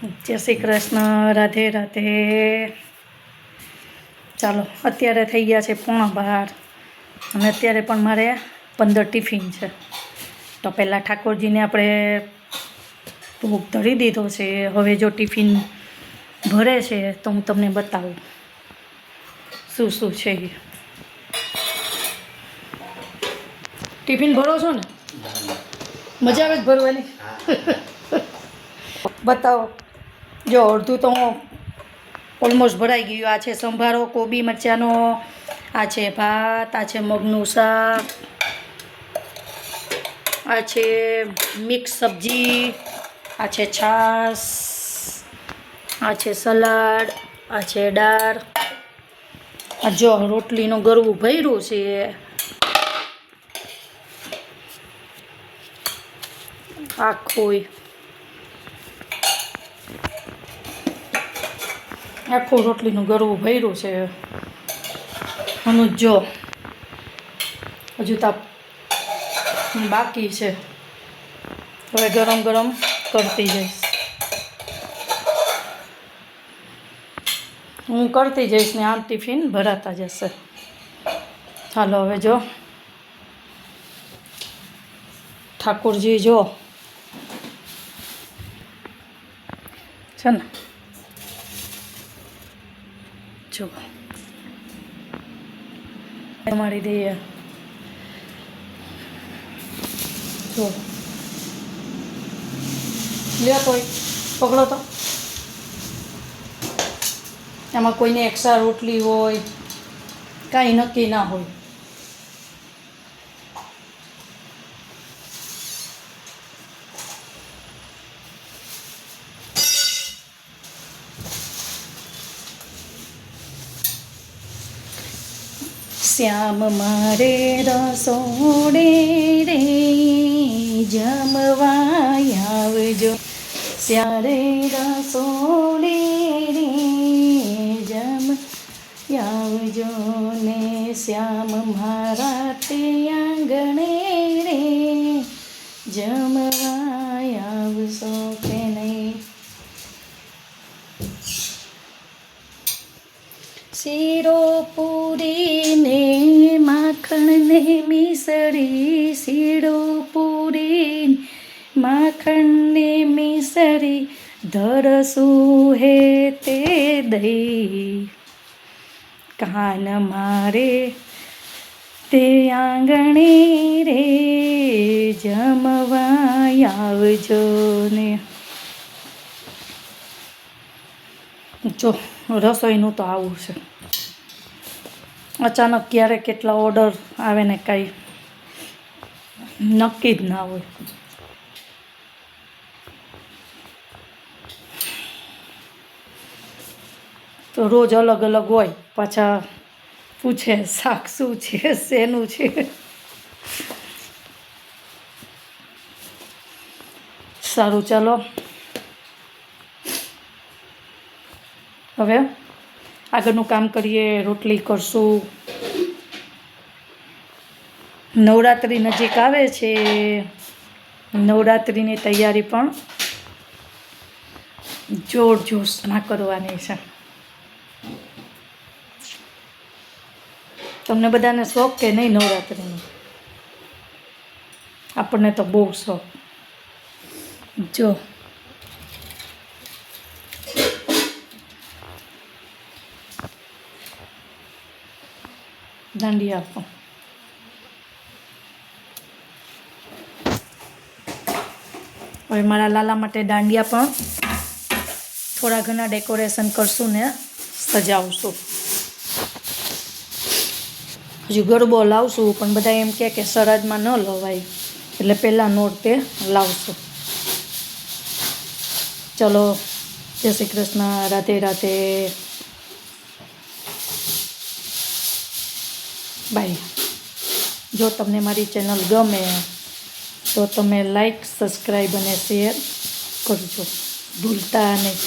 જય શ્રી કૃષ્ણ રાધે રાધે. ચાલો અત્યારે થઈ ગયા છે પોણા બાર. અને અત્યારે પણ મારે પંદર ટિફિન છે. તો પહેલાં ઠાકોરજીને આપણે ભોગ ધરી દીધો છે. હવે જો ટિફિન ભરે છે તો હું તમને બતાવું શું શું છે એ. ટિફિન ભરો છો ને? મજા આવે જ ભરવાની. બતાવો. જો, અડધું તો ઓલમોસ્ટ ભરાઈ ગયું. આ છે સંભારો, કોબી, મરચાંનો, આ છે ભાત, આ છે મગનું શાક, આ છે મિક્સ સબ્જી, આ છે છાશ, આ છે સલાડ, આ છે દાળ જો, રોટલીનું ગરવું ભર્યું છે. આખું આખું રોટલીનું ગરવું ભર્યું છે. અને જો હજુ તો બાકી છે. હવે ગરમ ગરમ કરતી જઈશ. હું કરતી જઈશ ને આમ ટિફિન ભરાતા જશે. ચાલો હવે જો. ઠાકોરજી, જો. છે ને? જો મારી દઈએ જો. લ્યો કોઈ, પકડો તો. એમાં કોઈને એક્સ્ટ્રા રોટલી હોય, કાંઈ નક્કી ના હોય. શ્યામ મારે રસોડે રે જમવાય આવજો. શ્યારે રસોડે રે જમ આવજો ને શ્યામ મારા તે આંગણે રે જમવા શીરો પૂરી ને માખણ ને મિસરી શીરો પૂરી માખણને મિસરી ધરસું હે તે દઈ કાન મારે તે આંગણે રે જમવા આવજો ને જો, રસોઈનું તો આવું છે. અચાનક ક્યારે કેટલા ઓર્ડર આવે ને કાંઈ નક્કી જ ના હોય. તો રોજ અલગ અલગ હોય, પાછા પૂછે શાક શું છે, શેનું છે. સારું, ચાલો. હવે આગળનું કામ કરીએ, રોટલી કરશું. નવરાત્રિ નજીક આવે છે. નવરાત્રિની તૈયારી પણ જોરજોશમાં કરવાની છે. તમને બધાને શોખ કે નહીં નવરાત્રિનો? આપણને તો બહુ શોખ. જો. દાંડી આપો હવે મારા લાલા માટે દાંડિયા પણ થોડા ઘણા ડેકોરેશન કરશું ને સજાવશું. હજુ ગરબો લાવશું, પણ બધા એમ કહે કે સરહદમાં ન લવાય. એટલે પહેલાં નોરતે લાવશું. ચલો, જય શ્રી કૃષ્ણ રાતે રાધે. બાય જો તમને મારી ચેનલ ગમે, તો તમે લાઈક સબસ્ક્રાઈબ અને શેર કરજો. ભૂલતા નહીં.